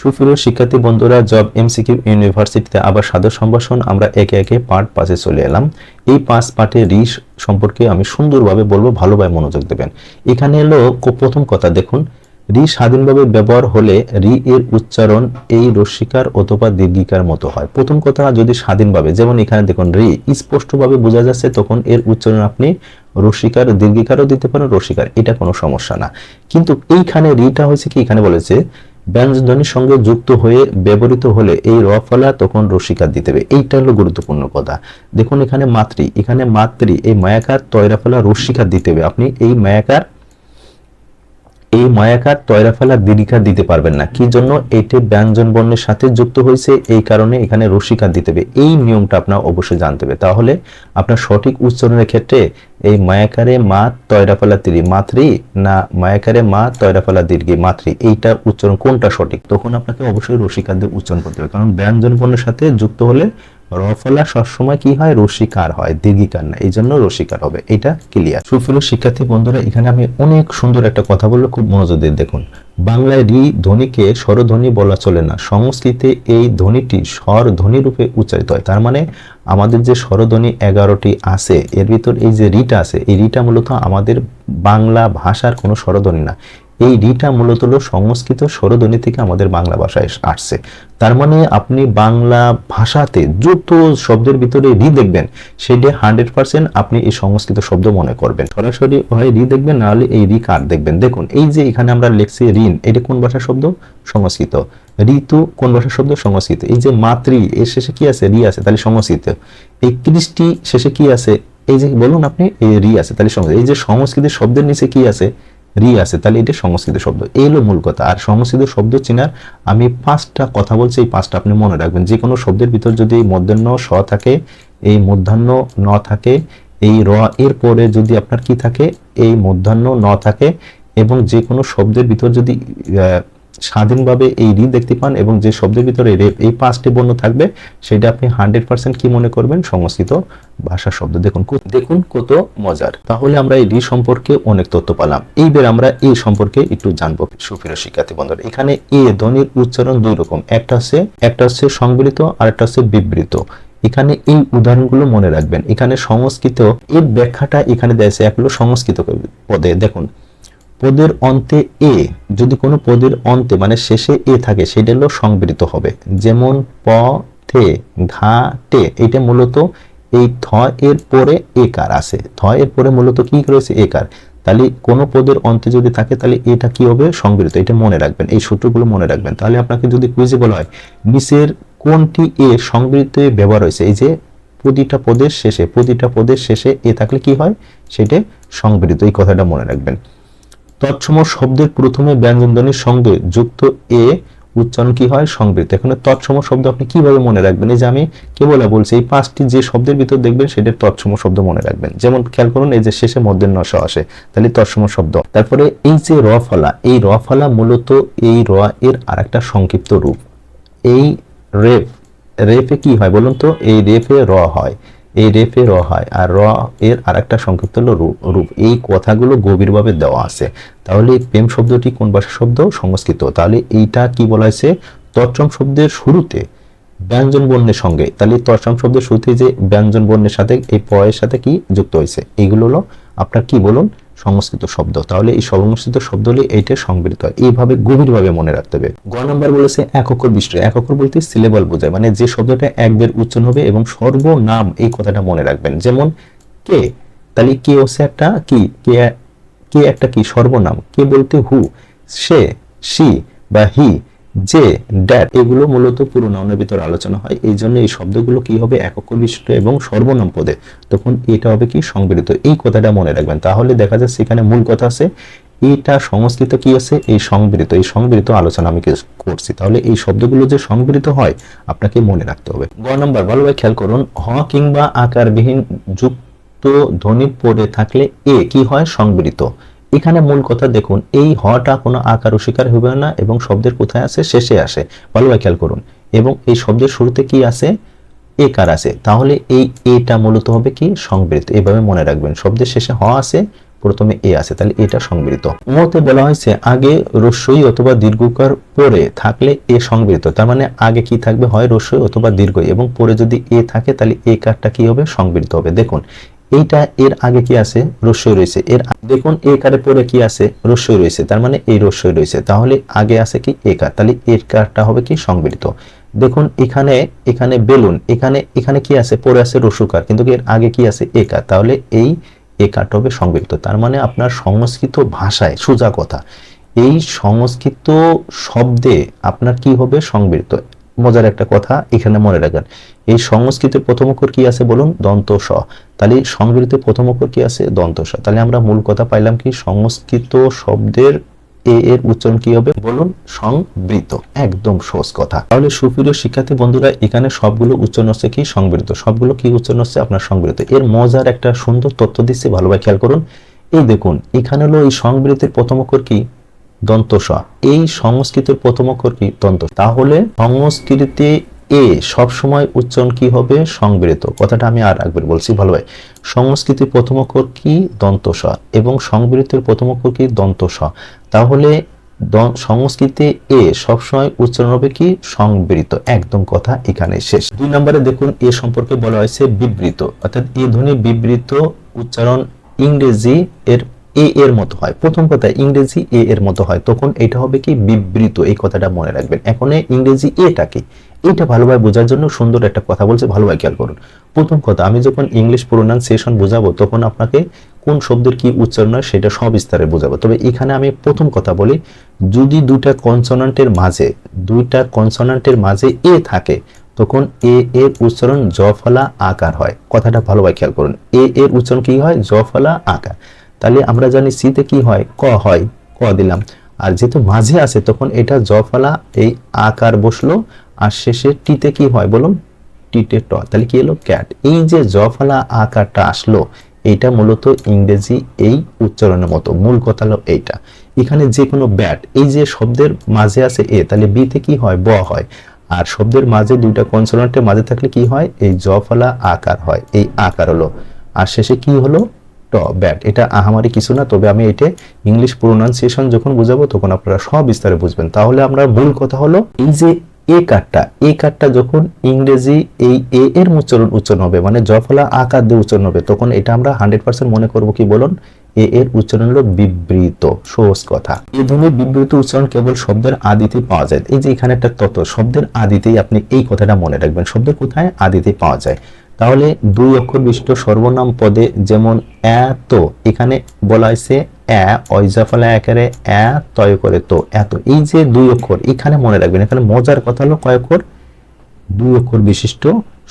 সুপ্রিয় শিক্ষার্থী বন্ধুরা, জব এমসিকিউ ইউনিভার্সিটিতে আবার সাদর সম্ভাষণ, আমরা একে একে পার্ট পাশে চলে এলাম। এই পাঁচ পার্টে রি সম্পর্কে আমি সুন্দরভাবে বলব, ভালোভাবে মনোযোগ দেবেন। এখানে এলো প্রথম কথা, দেখুন, রি স্বাধীনভাবে ব্যবহার হলে রি এর উচ্চারণ এই রস্মিকার অথবা দীর্ঘিকার মতো হয়। প্রথম কথা, যদি স্বাধীনভাবে, যেমন এখানে দেখুন, রি স্পষ্টভাবে বোঝা যাচ্ছে, তখন এর উচ্চারণ আপনি রস্মিকার দীর্ঘিকারও দিতে পারেন রস্মিকার এটা কোনো সমস্যা না। কিন্তু এইখানে রিটা হয়েছে কি? এখানে বলেছে ব্যঞ্জনধ্বনির সঙ্গে যুক্ত হয়ে ব্যবহৃত হলে এই র ফলা তখন রসিকার দিতে হবে। এইটা হলো গুরুত্বপূর্ণ কথা। দেখুন এখানে মাতৃ। এখানে মাতৃ, এই মায়াকার, তয়রা ফলা রসিকার দিতে হবে। আপনি এই মায়াকার এই মায়াকার তয়রা ফেলা দীর্ঘিকার দিতে পারবেন না। কি জন্য? এটি ব্যঞ্জন বর্ণের সাথে যুক্ত হয়েছে, এই কারণে এখানে রসিকার দিতে হবে। এই নিয়মটা আপনার অবশ্যই জানতে হবে। তাহলে আপনার সঠিক উচ্চারণের ক্ষেত্রে এই মায়াকারে মা তয়রা ফেলা তীরি মাতৃ না মায়াকারে মা তয়রা ফেলা দীর্ঘি, মাতৃ, এইটা উচ্চারণ কোনটা সঠিক? তখন আপনাকে অবশ্যই রসিকার দিয়ে উচ্চারণ করতে হবে। কারণ ব্যঞ্জন বর্ণের সাথে যুক্ত হলে রফলা সবসময় কি হয়? রসিকার হয়, দীর্ঘিকার না। এই জন্য রসিকার হবে। এটা ক্লিয়ার সুপ্রিয় শিক্ষার্থী, বন্ধুরা, এখানে আমি অনেক সুন্দর একটা কথা বলব। খুব মনোযোগ দিয়ে দেখুন। বাংলায় রি ধ্বনিকে স্বরধ্বনি বলা চলে না। সংস্কৃতে এই ধ্বনিটি স্বর রূপে উচ্চারিত হয়। তার মানে আমাদের যে স্বরধ্বনি এগারোটি আছে, এর ভিতর এই যে রিটা আছে, এই রিটা মূলত আমাদের বাংলা ভাষার কোনো স্বরধ্বনি না। এই রিটা মূলত হলো সংস্কৃত স্বরধ্বনি থেকে আমাদের বাংলা ভাষায় আসছে। তার মানে আপনি বাংলা ভাষাতে যত শব্দের ভিতরে রি দেখবেন, সেটা হান্ড্রেড পার্সেন্ট আপনি এই সংস্কৃত শব্দ মনে করবেন। সরাসরি হয় রি দেখবেন, না হলে এই রি কার দেখবেন? দেখুন, এই যে এখানে আমরা লিখছি ঋণ, এটা কোন ভাষার শব্দ? সংস্কৃত। ঋতু কোন ভাষার শব্দ? সংস্কৃত। এই যে মাতৃ, এর শেষে কি আছে? রি আছে, তাহলে সংস্কৃত। এই কৃষ্টি, শেষে কি আছে? এই যে বলুন আপনি, এই রি আছে, তাহলে সংস্কৃত। এই যে সংস্কৃত শব্দের নিচে কি আছে? রি আছে, তাহলে এটা সংস্কৃত শব্দ। এই মূল কথা। আর সংস্কৃত শব্দ চেনার আমি পাঁচটা কথা বলছি, এই পাঁচটা আপনি মনে রাখবেন। যে কোনো শব্দের ভিতর যদি মধ্যাহ্ন স থাকে, এই মধ্যাহ্ন ন থাকে, এই র এর পরে যদি আপনার কি থাকে, এই মধ্যাহ্ন ন থাকে, এবং যে কোনো শব্দের ভিতর যদি স্বাধীনভাবে এই রি দেখতে পান এবং যে শব্দের ভিতরে রেপ এই পাঁচটি বর্ণ থাকবে, সেটা আপনি হান্ড্রেড পার্সেন্ট কি মনে করবেন? সংস্কৃত ভাষা শব্দ। দেখুন দেখুন কত মজার। তাহলে আমরা এই রি সম্পর্কে অনেক তথ্য পেলাম। এইবার আমরা এই সম্পর্কে একটু জানব। সুপ্রিয় শিক্ষার্থী বন্ধুরা, এখানে এ ধ্বনির উচ্চারণ দুই রকম। একটা হচ্ছে একটা হচ্ছে সংবৃত, আর একটা হচ্ছে বিবৃত। এখানে এই উদাহরণগুলো মনে রাখবেন। এখানে সংস্কৃত, এর ব্যাখ্যাটা এখানে দেয় এক হলো সংস্কৃত পদে। দেখুন পদের অন্তে এ, যদি কোনো পদের অন্তে মানে শেষে এ থাকে, সেটা হলো সংবৃত হবে। যেমন প, থে, ঘা, টে এটা মূলত এই থ এর পরে একার আছে। থ এর পরে মূলত কি রয়েছে? একার। তাহলে কোনো পদের অন্তে যদি থাকে, তাহলে এটা কি হবে? সংবৃত। এটা মনে রাখবেন, এই সূত্রগুলো মনে রাখবেন। তাহলে আপনাকে যদি কুইজে বলা হয়, নিচের কোনটি এ সংবৃতে ব্যবহার হয়েছে? এই যে প্রতিটা পদের শেষে, প্রতিটা পদের শেষে এ থাকলে কি হয়? সেটা সংবৃত, এই কথাটা মনে রাখবেন। তৎসম শব্দের প্রথমে ব্যঞ্জনধ্বনির সঙ্গে যুক্ত এ, উচ্চারণ কি হয়? সংবৃত এখানে তৎসম শব্দ আপনি কীভাবে মনে রাখবেন? এই যে আমি কেবল বলছি, এই পাঁচটি যে শব্দের ভিতর দেখবেন সেটার তৎসম শব্দ মনে রাখবেন। যেমন খেয়াল করুন, এই যে শেষে মধ্যের নশ আসে, তাহলে তৎসম শব্দ। তারপরে এই যে র ফলা, এই র ফলা মূলত এই র এর আরেকটা সংক্ষিপ্ত রূপ। এই রেফ, রেফে কি হয় বলুন তো? এই রেফে র হয়। এই রেফে র হয় আর র এর আরেকটা সংক্ষিপ্ত হলো রূপ এই কথাগুলো গভীরভাবে দেওয়া আছে। তাহলে প্রেম শব্দটি কোন ভাষা শব্দ? সংস্কৃত। তাহলে এইটা কি বলা হয়েছে? তৎসম শব্দের শুরুতে ব্যঞ্জন বর্ণের সঙ্গে। তাহলে তৎসম শব্দের শুরুতে যে ব্যঞ্জন বর্ণের সাথে, এই পয়ের সাথে কি যুক্ত হয়েছে? এইগুলো হলো আপনার কি বলুন? সংস্কৃত শব্দ। তাহলে এই সংস্কৃত শব্দ হলে এইটা সংবৃত। হয় এইভাবে গভীরভাবে মনে রাখতে হবে। গ নাম্বার বলেছে এক অক্ষর বিশিষ্ট এক অক্ষর বলতে সিলেবল বোঝায় মানে যে শব্দটা একবার উচ্চারণ হবে এবং সর্বনাম এই কথাটা মনে রাখবেন। যেমন কে, তাহলে কে হচ্ছে একটা কি? কে কে একটা কি? সর্বনাম। কে বলতে হু, সে সি বা হি। যে ড্যাট এগুলো মূলত পুরো নাউনের ভিতর আলোচনা হয়, এই জন্য এই শব্দগুলো কি হবে একক বিশিষ্ট এবং সর্বনাম পদে? তখন এটা হবে কি? সংবৃত এই কথাটা মনে রাখবেন। তাহলে দেখা যাচ্ছে এখানে মূল কথা আছে, এটা সংস্কৃত কি আছে? এই সংবৃত এই সংবৃত আলোচনা আমি করছি। তাহলে এই শব্দগুলো যে সংবৃত হয়, আপনাকে মনে রাখতে হবে। গ নম্বর ভালোভাবে খেয়াল করুন। হ কিংবা আকারবিহীন যুক্ত ধ্বনি পড়ে থাকলে এ কি হয়? সংবৃত এখানে মূল কথা দেখুন, এই হটা কোনো আকার অস্বীকার হবে না এবং শব্দের কোথায় আছে শেষে আসে। ভালোভাবে খেয়াল করুন। এবং এই শব্দের শুরুতে কি আছে? একার আছে। তাহলে এই এটা মূলত হবে কি? সংবৃত এভাবে মনে রাখবেন। শব্দের শেষে হ আছে, প্রথমে এ আছে। তাহলে এটা সংবৃত মতে বলা হয়েছে, আগে রস্যই অথবা দীর্ঘকার পরে থাকলে এ সংবৃত তার মানে আগে কি থাকবে? হয় রস্যই অথবা দীর্ঘই। এবং পরে যদি এ থাকে, তাহলে এ কারটা কি হবে? সংবৃত হবে। দেখুন এইটা এর আগে কি আছে? রস্যই রয়েছে। এর দেখুন, এ কারে পরে কি আছে? রস্যই রয়েছে। তার মানে এই রস্যই রয়েছে। তাহলে আগে আছে কি? এ কার। তাহলে এর কারটা হবে কি? সংবৃত দেখুন, এখানে এখানে বেলুন, এখানে এখানে কি আছে? পরে আছে রসুকার কিন্তু এর আগে কি আছে? একার তাহলে এই একারটা হবে সংবৃত তার মানে আপনার সংস্কৃত ভাষায় সোজা কথা। এই সংস্কৃত শব্দে আপনার কি হবে? সংবৃত মজার একটা কথা এখানে মনে রাখবেন এই সংস্কৃতের প্রথম অক্ষর কি আছে বলুন? দন্ত স তাহলে সংবৃতের প্রথম অক্ষর কি আছে? দন্ত স তাহলে আমরা মূল কথা পাইলাম কি? সংস্কৃত শব্দের এ এর উচ্চারণ কি হবে? বলুন, সংবৃত। একদম সহজ কথা। তাহলে সুপ্রিয় শিক্ষার্থী বন্ধুরা, এখানে সবগুলো উচ্চারণ হচ্ছে কি? সংবৃত। সবগুলো কি উচ্চারণ হচ্ছে? আপনার সংবৃত। এর মজার একটা সুন্দর তথ্য দিচ্ছে ভালোভাবে খেয়াল করুন। এই দেখুন, এখানে হলো এই সংবৃতের প্রথম অক্ষর কি? দন্ত স এই সংস্কৃতের প্রথম অক্ষর কি? দন্ত তাহলে সংস্কৃতে এ সব সময় উচ্চারণ কি হবে? সংবৃত। কথাটা আমি আর একবার বলছি ভালোভাবে সংস্কৃতির প্রথম অক্ষর কি? দন্ত স এবং সংবৃতের প্রথম অক্ষর কি? দন্ত স তাহলে সংস্কৃতে এ সবসময় উচ্চারণ হবে কি? সংবৃত। একদম কথা এখানে শেষ। দুই নম্বরে দেখুন, এ সম্পর্কে বলা হয়েছে বিবৃত। অর্থাৎ এ ধ্বনি বিবৃত, উচ্চারণ ইংরেজি এর এ এর মতো হয়। প্রথম কথা ইংরেজি এ এর মতো হয়। তখন এটা হবে কি? বিবৃত। এই কথাটা মনে রাখবেন। এখন ইংরেজি এটা কি? এটা ভালোভাবে বোঝার জন্য সুন্দর একটা কথা বলছে, ভালোভাবে খেয়াল করুন। প্রথম কথা, আমি যখন ইংলিশ প্রোনাউন্সিয়েশন বোঝাবো, তখন আপনাকে কোন শব্দের কি উচ্চারণ হয় সেটা সবিস্তারে বোঝাবো। তবে এখানে আমি প্রথম কথা বলি, যদি দুইটা কনসোনান্টের মাঝে, দুইটা কনসোনান্টের মাঝে এ থাকে, তখন এ এর উচ্চারণ জফলা আকার হয়। কথাটা ভালোভাবে খেয়াল করুন। এ এর উচ্চারণ কি হয়? জফলা আকার তাহলে আমরা জানি সিতে কি হয়? ক হয়। ক দিলাম। আর যেহেতু মাঝে আছে, তখন এটা জফলা এই আকার বসল। আর শেষে টিতে কি হয় বলুন? টিতে ট। তাহলে কি এলো? ক্যাট এই যে জফলা আকারটা আসলো, এইটা মূলত ইংরেজি এই উচ্চারণের মতো। মূল কথা হলো এইটা। এখানে যে কোনো ব্যাট এই যে শব্দের মাঝে আছে এ, তাহলে বিতে কি হয়? ব হয়। আর শব্দের মাঝে দুইটা কনসোনেন্টের মাঝে থাকলে কি হয়? এই জফলা আকার হয়। এই আকার হলো। আর শেষে কি হলো? ট ব্যাট এটা আহামারি কিছু না, তবে আমি এটা ইংলিশ প্রোনাউন্সিয়েশন যখন বুঝাবো, তখন আপনারা সব বিস্তারে বুঝবেন। তাহলে আমরা মূল কথা হলো, এই যে এ কারটা এ কারটা যখন ইংরেজি এই এ এর উচ্চারণ উচ্চারণ হবে মানে জফলা আকার দিয়ে উচ্চারণ হবে, তখন এটা আমরা হান্ড্রেড পার্সেন্ট মনে করব কি বলুন? এ এর উচ্চারণ হলো বিবৃত, সহজ কথা। এই ধরনের বিবৃত উচ্চারণ কেবল শব্দের আদিতে পাওয়া যায়। এই যে এখানে একটা তত্ত্ব, শব্দের আদিতেই আপনি এই কথাটা মনে রাখবেন। শব্দের কোথায়? আদিতে পাওয়া যায়। তাহলে দুই অক্ষর বিশিষ্ট সর্বনাম পদে যেমন এত এখানে বলা হয়েছে এ, অইজাফলা একারে এ, তয় করে তো এত এই যে দুই অক্ষর, এখানে মনে রাখবেন, এখানে মজার কথা হলো কয় অক্ষর? দুই অক্ষর বিশিষ্ট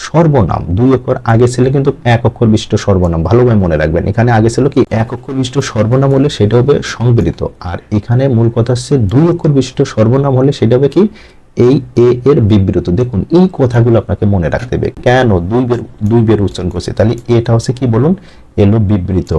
সর্বনাম, দুই অক্ষর আগে ছিল কিন্তু এক অক্ষর বিশিষ্ট সর্বনাম ভালোভাবে মনে রাখবেন, এখানে আগে ছিল কি, এক অক্ষর বিশিষ্ট সর্বনাম হলে সেটা হবে সংবৃত, আর এখানে মূল কথা হচ্ছে দুই অক্ষর বিশিষ্ট সর্বনাম হলে সেটা হবে কি এই এ এর বিবৃত। দেখুন, এই কথাগুলো আপনাকে মনে রাখতে হবে। কেন দুই বের দুই বের উচ্চারণ করছে? তাহলে এটা হচ্ছে কি বলুন? এলো বিবৃত।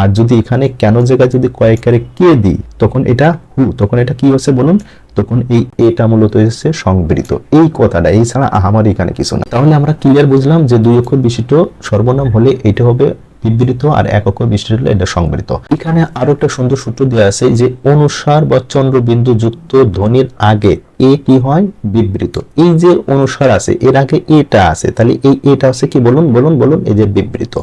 আর যদি এখানে কেন জায়গায় যদি কয়েকারে কে দিই তখন এটা হু, তখন এটা কি হচ্ছে বলুন? তখন এই এটা মূলত হচ্ছে সংবৃত। এই কথাটা এই ছাড়া আমার এখানে কিছু না। তাহলে আমরা ক্লিয়ার বুঝলাম যে দুই অক্ষর বিশিষ্ট সর্বনাম হলে এটা হবে বিবৃত আর এক অক্ষর বিশিষ্ট এটা সংবৃত। এখানে আরও একটা সুন্দর সূত্র দেওয়া আছে যে অনুসার বা চন্দ্রবিন্দু যুক্ত ধ্বনির আগে এ কি হয়? বিবৃত। এই যে অনুসার আছে, এর আগে এটা আছে, তাহলে এই এটা আছে কি? বলুন বলুন বলুন, এই যে বিবৃত।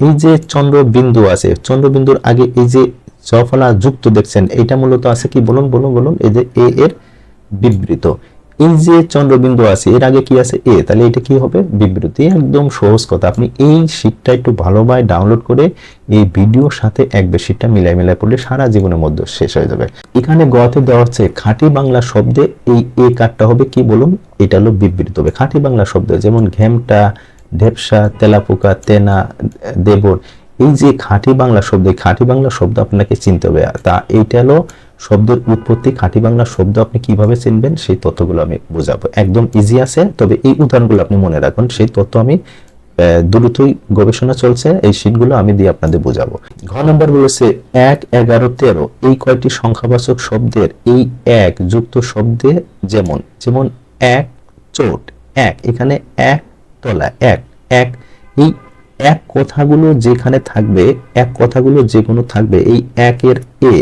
এই যে চন্দ্রবিন্দু আছে, চন্দ্রবিন্দুর আগে এই যে জফলা যুক্ত দেখছেন, এটা মূলত আছে কি? বলুন বলুন বলুন, এই যে এ এর বিবৃত। এই যে চন্দ্রবিন্দু আছে, এর আগে কি আছে? এ। তাহলে এটা কি হবে? বিবৃতি। একদম সহজ কথা। আপনি এই শীটটা একটু ভালোভাবে ডাউনলোড করে এই ভিডিওর সাথে এক বেশিটা মিলাই মিলাই পড়লে সারা জীবনের মধ্যে শেষ হয়ে যাবে। এখানে গতে দেওয়া হচ্ছে খাঁটি বাংলা শব্দে এই এ কার্ডটা হবে কি বলুন? এটা হলো বিবৃত হবে। খাঁটি বাংলা শব্দ, যেমন ঘেমটা, ঢেপসা, তেলাপোকা, তেনা, দেবর এই যে খাঁটি বাংলা শব্দ খাঁটি বাংলা শব্দ আপনাকে চিনতে হবে। তা এইটা হলো শব্দের উৎপত্তি, খাঁটি বাংলা শব্দ আপনি কীভাবে চিনবেন, সেই তথ্যগুলো আমি বোঝাবো। একদম ইজি আছে, তবে এই উদাহরণগুলো আপনি মনে রাখুন, সেই তথ্য আমি দ্রুতই গবেষণা চলছে, এই শীটগুলো আমি দিয়ে আপনাদের বোঝাবো। ঘ নম্বর বলেছে এক, এগারো, তেরো। এই কয়টি সংখ্যাবাচক শব্দের এই এক যুক্ত শব্দে যেমন যেমন এক চোট, এক। এখানে এক তলা, এক এক। এই এক কথাগুলো যেখানে থাকবে, এক কথাগুলো যে কোনো থাকবে, এই একের এ,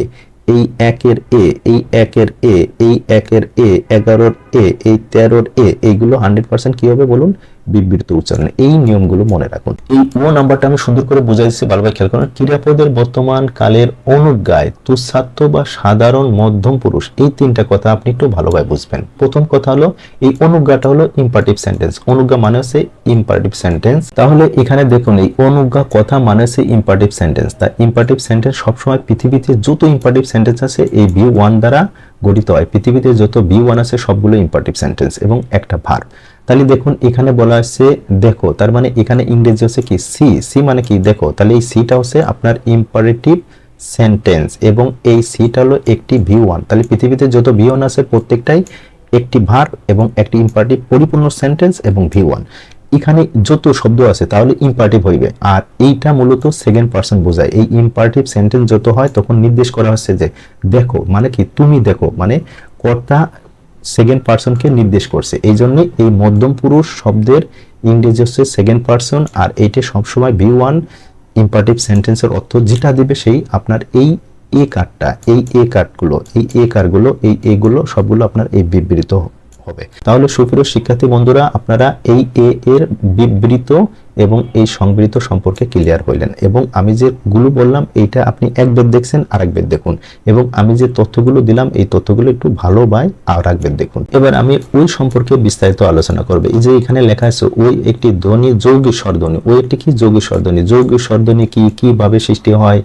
এই একের এ, এই একের এ, এই একের এ, এগারোর এ, এই তেরোর এ, এইগুলো হান্ড্রেড পার্সেন্ট কী হবে বলুন? বিবৃত উচ্চারণ। এই নিয়মগুলো মনে রাখুন। এই ও নাম্বারটা আমি সুন্দর করে বুঝাই দিচ্ছি ভালোভাবে খেয়াল করুন। ক্রিয়াপদের বর্তমান কালের অনুজ্ঞায় তুচ্ছাত্য বা সাধারণ মধ্যম পুরুষ, এই তিনটা কথা আপনি একটু ভালোভাবে বুঝবেন। প্রথম কথা হলো, এই অনুজ্ঞাটা হলো ইম্পারেটিভ সেন্টেন্স অনুজ্ঞা মানে হচ্ছে ইম্পারেটিভ সেন্টেন্স তাহলে এখানে দেখুন, এই অনুজ্ঞা কথা মানে হচ্ছে ইম্পারেটিভ সেন্টেন্স তা ইম্পারেটিভ সেন্টেন্স সবসময় পৃথিবীতে যত ইম্পারেটিভ সেন্টেন্স আছে এই ভি ওয়ান দ্বারা গঠিত হয়। পৃথিবীতে যত বি, ওয়ান আছে, সবগুলো ইম্পারেটিভ সেন্টেন্স এবং একটা ভার্ব তাহলে দেখুন, এখানে বলা আছে দেখো, তার মানে এখানে ইংরেজি হচ্ছে কি? সি সি মানে কি? দেখো, তাহলে এই সিটা হচ্ছে আপনার ইম্পারেটিভ সেন্টেন্স এবং এই সিটা হলো একটি ভি ওয়ান তাহলে পৃথিবীতে যত ভি ওয়ান আছে প্রত্যেকটাই একটি ভার্ব এবং একটি ইম্পারেটিভ পরিপূর্ণ সেন্টেন্স এবং ভি ওয়ান এখানে যত শব্দ আছে তাহলে ইম্পারেটিভ হইবে। আর এইটা মূলত সেকেন্ড পার্সন বোঝায়। এই ইম্পারেটিভ সেন্টেন্স যত হয় তখন নির্দেশ করা হচ্ছে যে, দেখো মানে কি? তুমি দেখো মানে কর্তা সেকেন্ড পার্সনকে নির্দেশ করছে। এই জন্য এই মধ্যম পুরুষ শব্দের ইংরেজি হচ্ছে সেকেন্ড পার্সন আর এইটা সবসময় ভি ওয়ান ইম্পারেটিভ সেন্টেন্সের অর্থ যেটা দিবে সেই আপনার এই এ কার্ডটা এই এ কার্ডগুলো এই এ কার্ডগুলো এই এগুলো সবগুলো আপনার এই বিবৃত হবে। তাহলে সুপ্রিয় শিক্ষার্থী বন্ধুরা, আপনারা এই এ এর বিবৃত এবং এই সংবৃত সম্পর্কে ক্লিয়ার হইলেন। এবং আমি যে গুলো বললাম, এইটা আপনি এক বেদ দেখছেন আর এক বেদ দেখুন। এবং আমি যে তথ্যগুলো দিলাম, এই তথ্যগুলো একটু ভালো বাই, আর এক বেদ দেখুন। এবার আমি ওই সম্পর্কে বিস্তারিত আলোচনা করব। এই যে এখানে লেখা আছে, ওই একটি ধ্বনি যৌগিক স্বরধ্বনি ওই একটি কি? যৌগিক স্বরধ্বনি যৌগিক স্বরধ্বনি কি? কীভাবে সৃষ্টি হয়?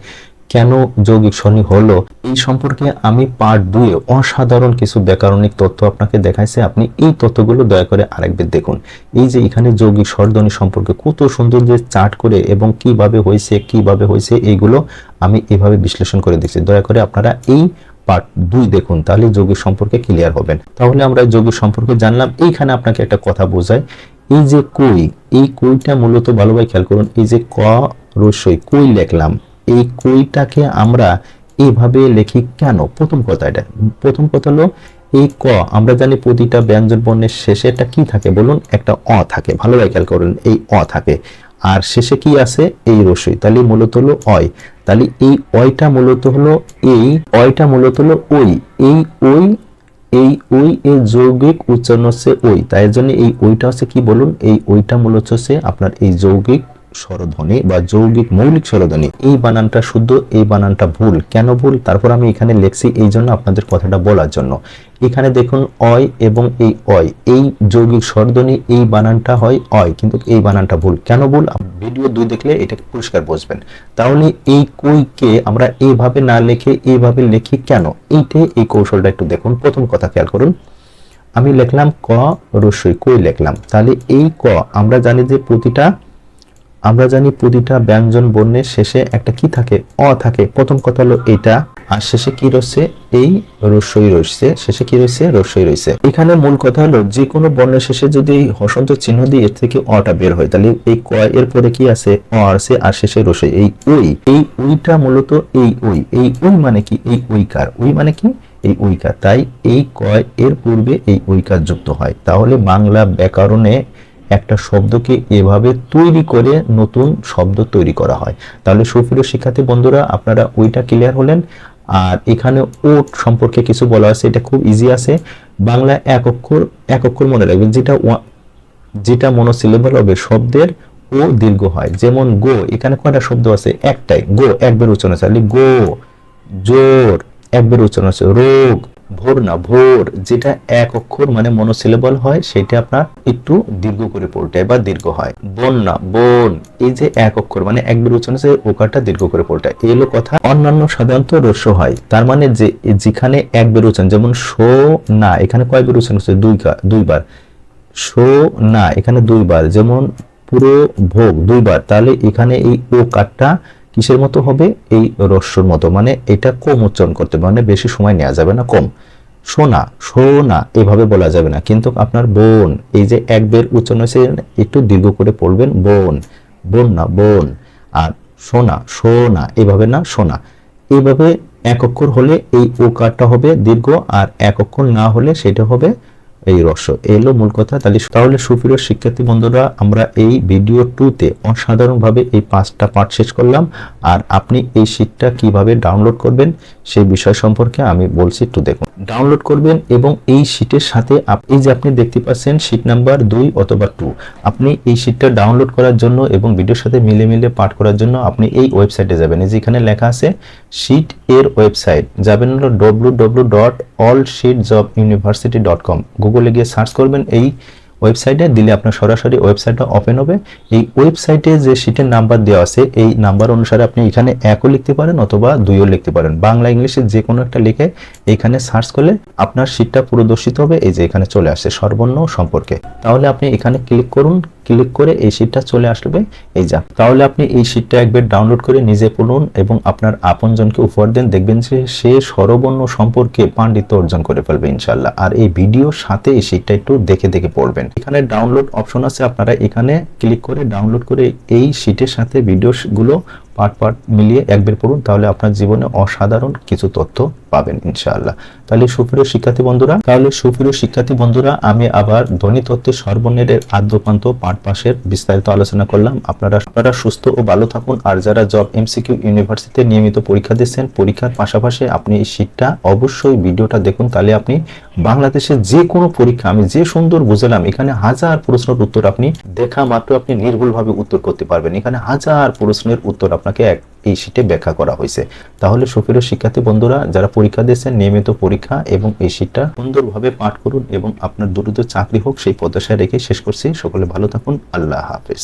কেন যৌগিক স্বরনী হলো? এই সম্পর্কে আমি পার্ট দুয়ে অসাধারণ কিছু ব্যাকরণিক তথ্য আপনাকে দেখাইছে। আপনি এই তথ্যগুলো দয়া করে আরেকবার দেখুন। এই যে এখানে যৌগিক স্বরধ্বনি সম্পর্কে কত সুন্দর যে চার্ট করে এবং কীভাবে হয়েছে কীভাবে হয়েছে, এইগুলো আমি এভাবে বিশ্লেষণ করে দিচ্ছি দয়া করে আপনারা এই পার্ট দুই দেখুন, তাহলে যৌগিক সম্পর্কে ক্লিয়ার হবেন। তাহলে আমরা যৌগিক সম্পর্কে জানলাম। এইখানে আপনাকে একটা কথা বোঝায় এই যে কই, এই কইটা মূলত ভালোভাবে খেয়াল করুন। এই যে ক রসই কই লেখলাম? এই কইটাকে আমরা এভাবে লেখি কেন? প্রথম কথা এটা। প্রথম কথা হলো, এই ক, আমরা জানি প্রতিটা ব্যঞ্জন বর্ণের শেষে একটা কি থাকে বলুন? একটা অ থাকে। ভালোভাবে খেয়াল করুন, এই অ থাকে। আর শেষে কি আছে? এই রসই। তাহলে মূলত হলো অয়। তাহলে এই অয়টা মূলত হলো এই, অয়টা মূলত হলো ওই। এই ওই এই ওই এই যৌগিক উচ্চারণ হচ্ছে ওই। তাই জন্য এই ওইটা হচ্ছে কি বলুন? এই ওইটা মূলত হচ্ছে আপনার এই যৌগিক স্বরধ্বনি বা যৌগিক মৌলিক স্বরধ্বনি। এই বানানটা শুদ্ধ, এই বানানটা ভুল। কেন ভুল? তারপর আমি এখানে লেখছি এই জন্য আপনাদের কথাটা বলার জন্য। এখানে দেখুন, অয় এবং এই অয়। এই যৌগিক স্বরধ্বনি, এই বানানটা হয় অয়, কিন্তু এই বানানটা ভুল। কেন ভুল? ভিডিও দুই দেখলে এটাকে পরিষ্কার বুঝবেন। তাহলে এই কইকে আমরা এইভাবে না লিখে এইভাবে লিখি কেন? এইটাই এই কৌশলটা একটু দেখুন। প্রথম কথা খেয়াল করুন। আমি লিখলাম ক রসই কই লিখলাম। তাহলে এই ক, আমরা জানি যে প্রতিটা আমরা জানি প্রতিটা ব্যঞ্জন বর্ণের শেষে একটা কি থাকে? অ থাকে। প্রথম কথা হলো এটা, আর শেষে কি রয়েছে? এই রস্যই রয়েছে। শেষে কি রয়েছে? রস্যই রয়েছে। এখানে মূল কথা হলো যে কোনো বর্ণের শেষে যদি এই হসন্ত চিহ্ন দিয়ে এর থেকে অটা বের হয়, তাহলে এই ক এর পরে কি আছে? অ আছে, আর শেষে রসই। এই ওই এই ওইটা মূলত এই ওই এই ওই মানে কি? এই ওইকার ওই মানে কি? এই ওইকার তাই এই কয় এর পূর্বে এই ওইকার যুক্ত হয়। তাহলে বাংলা ব্যাকরণে একটা শব্দকে এভাবে তৈরি করে নতুন শব্দ তৈরি করা হয়। তাহলে সুপ্রিয় শিক্ষার্থী বন্ধুরা, আপনারা ওইটা ক্লিয়ার হলেন। আর এখানে ওট সম্পর্কে কিছু বলা আছে, এটা খুব ইজি আছে। বাংলা এক অক্ষর এক অক্ষর মনে রাখবেন, যেটা যেটা মনোসিলেবল হবে, শব্দের ও দীর্ঘ হয়। যেমন গো, এখানে কয়টা শব্দ আছে? একটাই। গো, একবার উচ্চারণ আছে। গো, জোর, একবার উচ্চারণ আছে। রোগ ভোর না, ভোর, যেটা এক অক্ষর মানে মনোসিলেবল হয়, সেটা আপনার একটু দীর্ঘ করে পড়তে বা দীর্ঘ হয়। বন না, বন, এই যে এক অক্ষর মানে একবার উচ্চারণ আছে ওকারটা দীর্ঘ করে পড়তে এই হলো কথা, অন্যান্য সাধারণত রস্য হয়। তার মানে যে, যেখানে একবার উচ্চারণ যেমন শো না, এখানে কয়বার উচ্চারণ হচ্ছে? দুই দুইবার। শো না, এখানে দুইবার, যেমন পুরো ভোগ, দুইবার। তাহলে এখানে এই ও কারটা কিসের মতো হবে? এই রস্যর মতো। মানে এটা কম উচ্চারণ করতে মানে বেশি সময় নেওয়া যাবে না, কম। সোনা সোনা, এভাবে বলা যাবে না। কিন্তু আপনার বোন, এই যে এক বের উচ্চারণ হয়েছে, একটু দীর্ঘ করে পড়বেন, বোন। বোন না, বোন। আর সোনা সোনা, এভাবে না, সোনা। এইভাবে এক অক্ষর হলে এই ওকারটা হবে দীর্ঘ, আর এক অক্ষর না হলে সেটা হবে এই রস এই হলো মূল কথা। তাহলে তাহলে সুপ্রিয় শিক্ষার্থী বন্ধুরা, আমরা এই ভিডিও টুতে অসাধারণভাবে এই পাঁচটা পার্ট শেষ করলাম। আর আপনি এই শীটটা কীভাবে ডাউনলোড করবেন সেই বিষয় সম্পর্কে আমি বলছি একটু দেখুন। ডাউনলোড করবেন এবং এই শীটের সাথে এই যে আপনি দেখতে পাচ্ছেন শীট নাম্বার দুই অথবা টু আপনি এই শীটটা ডাউনলোড করার জন্য এবং ভিডিওর সাথে মিলে মিলে পাঠ করার জন্য আপনি এই ওয়েবসাইটে যাবেন। যেখানে লেখা আছে শীট এর ওয়েবসাইট যাবেন হলো W W dot all sheet job university dot com গুগলে গিয়ে সার্চ করবেন এই ওয়েবসাইটে দিলে আপনার সরাসরি ওয়েবসাইটটা ওপেন হবে। এই ওয়েবসাইটে যে শীটের নাম্বার দেওয়া আছে, এই নাম্বার অনুসারে আপনি এখানে একও লিখতে পারেন অথবা দুইও লিখতে পারেন। বাংলা, ইংলিশে যে কোনো একটা লিখে এখানে সার্চ করলে আপনার শিটটা পুরো দর্শিত হবে, এই যে এখানে চলে আসে সর্বর্ণ সম্পর্কে। তাহলে আপনি এখানে ক্লিক করুন ক্লিক করে এই শিটটা চলে আসবে। এই যা। তাহলে আপনি এই শিটটা একবার ডাউনলোড করে নিজে পড়ুন এবং আপনার আপনজনকে উপহার দেন। দেখবেন যে সে স্বরবর্ণ সম্পর্কে পাণ্ডিত্য অর্জন করে ফেলবে ইনশাল্লাহ আর এই ভিডিওর সাথে এই শিটটা একটু দেখে দেখে পড়বেন। এখানে ডাউনলোড অপশন আছে। আপনারা এখানে ক্লিক করে ডাউনলোড করে এই শিটের সাথে ভিডিওগুলো পার্ট পার্ট মিলিয়ে একবার পড়ুন, তাহলে আপনার জীবনে অসাধারণ কিছু তথ্য পাবেন ইনশাআল্লাহ। তাহলে সুপ্রিয় শিক্ষার্থী বন্ধুরা, তাহলে সুপ্রিয় শিক্ষার্থী বন্ধুরা, আমি আবার ধ্বনি তত্ত্বের সর্বর্ণের আদ্যপান্ত পাঠ পাশের বিস্তারিত আলোচনা করলাম। আপনারা আপনারা সুস্থ ও ভালো থাকুন, আর যারা জব এমসিকিউ ইউনিভার্সিটিতে নিয়মিত পরীক্ষা দিচ্ছেন, পরীক্ষার পাশাপাশি আপনি এই শীটটা অবশ্যই ভিডিওটা দেখুন, তাহলে আপনি বাংলাদেশের যে কোনো পরীক্ষা, আমি যে সুন্দর বুঝলাম, এখানে হাজার প্রশ্নের উত্তর আপনি দেখা মাত্র আপনি নির্ভুলভাবে উত্তর করতে পারবেন। এখানে হাজার প্রশ্নের উত্তর আপনাকে এক এই শীটে ব্যাখ্যা করা হয়েছে। তাহলে সুপ্রিয় শিক্ষার্থী বন্ধুরা, যারা পরীক্ষা দিয়েছেন, নিয়মিত পরীক্ষা এবং এই শীটটা সুন্দরভাবে পাঠ করুন এবং আপনার দ্রুত চাকরি হোক, সেই প্রত্যাশায় রেখে শেষ করছি। সকলে ভালো থাকুন। আল্লাহ হাফেজ।